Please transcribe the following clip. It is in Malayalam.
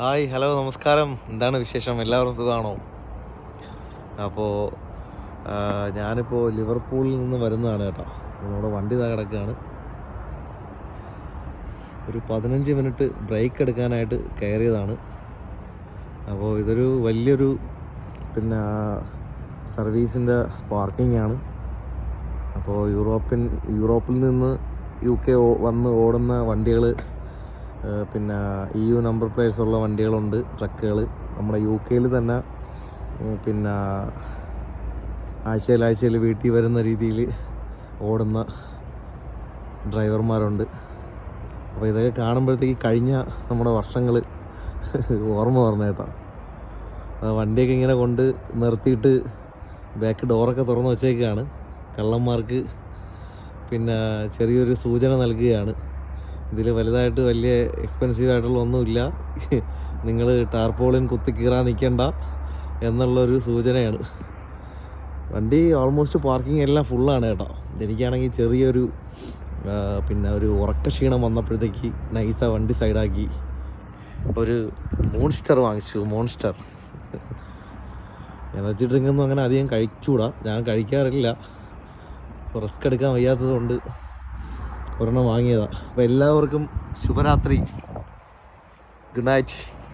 ഹായ് ഹലോ നമസ്കാരം. എന്താണ് വിശേഷം? എല്ലാവരും സുഖമാണോ? അപ്പോൾ ഞാനിപ്പോൾ ലിവർപൂളിൽ നിന്ന് വരുന്നതാണ് കേട്ടോ. നമ്മുടെ വണ്ടി താ കിടക്കുകയാണ്. ഒരു പതിനഞ്ച് മിനിറ്റ് ബ്രേക്ക് എടുക്കാനായിട്ട് കയറിയതാണ്. അപ്പോൾ ഇതൊരു വലിയൊരു പിന്നെ സർവീസിന്റെ പാർക്കിംഗ് ആണ് അപ്പോൾ യൂറോപ്യൻ യൂറോപ്പിൽ നിന്ന് യു കെ വന്ന് ഓടുന്ന വണ്ടികൾ പിന്നെ ഇ യു നമ്പർ പ്ലേറ്റ്സ് ഉള്ള വണ്ടികളുണ്ട് ട്രക്കുകൾ നമ്മുടെ യു കെയിൽ തന്നെ പിന്നെ ആഴ്ചയിലാഴ്ചയിൽ വീട്ടിൽ വരുന്ന രീതിയിൽ ഓടുന്ന ഡ്രൈവർമാരുണ്ട് അപ്പോൾ ഇതൊക്കെ കാണുമ്പോഴത്തേക്ക് കഴിഞ്ഞ നമ്മുടെ വർഷങ്ങൾ ഓർമ്മ പറഞ്ഞ കേട്ടോ. വണ്ടിയൊക്കെ ഇങ്ങനെ കൊണ്ട് നിർത്തിയിട്ട് ബാക്ക് ഡോറൊക്കെ തുറന്ന് വെച്ചേക്കാണ്. കള്ളന്മാർക്ക് പിന്നെ ചെറിയൊരു സൂചന നൽകുകയാണ്. ഇതിൽ വലുതായിട്ട് വലിയ എക്സ്പെൻസീവ് ആയിട്ടുള്ള ഒന്നുമില്ല. നിങ്ങൾ ടാർപോളിൻ കുത്തി കീറാൻ നിൽക്കണ്ട എന്നുള്ളൊരു സൂചനയാണ്. വണ്ടി ഓൾമോസ്റ്റ് പാർക്കിംഗ് എല്ലാം ഫുള്ളാണ് കേട്ടോ. എനിക്കാണെങ്കിൽ ചെറിയൊരു പിന്നെ ഒരു ഉറക്ക ക്ഷീണം വന്നപ്പോഴത്തേക്ക് നൈസ വണ്ടി സൈഡാക്കി ഒരു മോൺസ്റ്റർ വാങ്ങിച്ചു മോൺസ്റ്റർ എനർജി ഡ്രിങ്ക് ഒന്നും അങ്ങനെ അധികം കഴിച്ചുകൂടാ ഞാൻ കഴിക്കാറില്ല. റിസ്ക് എടുക്കാൻ വയ്യാത്തത് കൊണ്ട് ഒരെണ്ണം വാങ്ങിയതാണ് അപ്പോൾ എല്ലാവർക്കും ശുഭരാത്രി. Good night.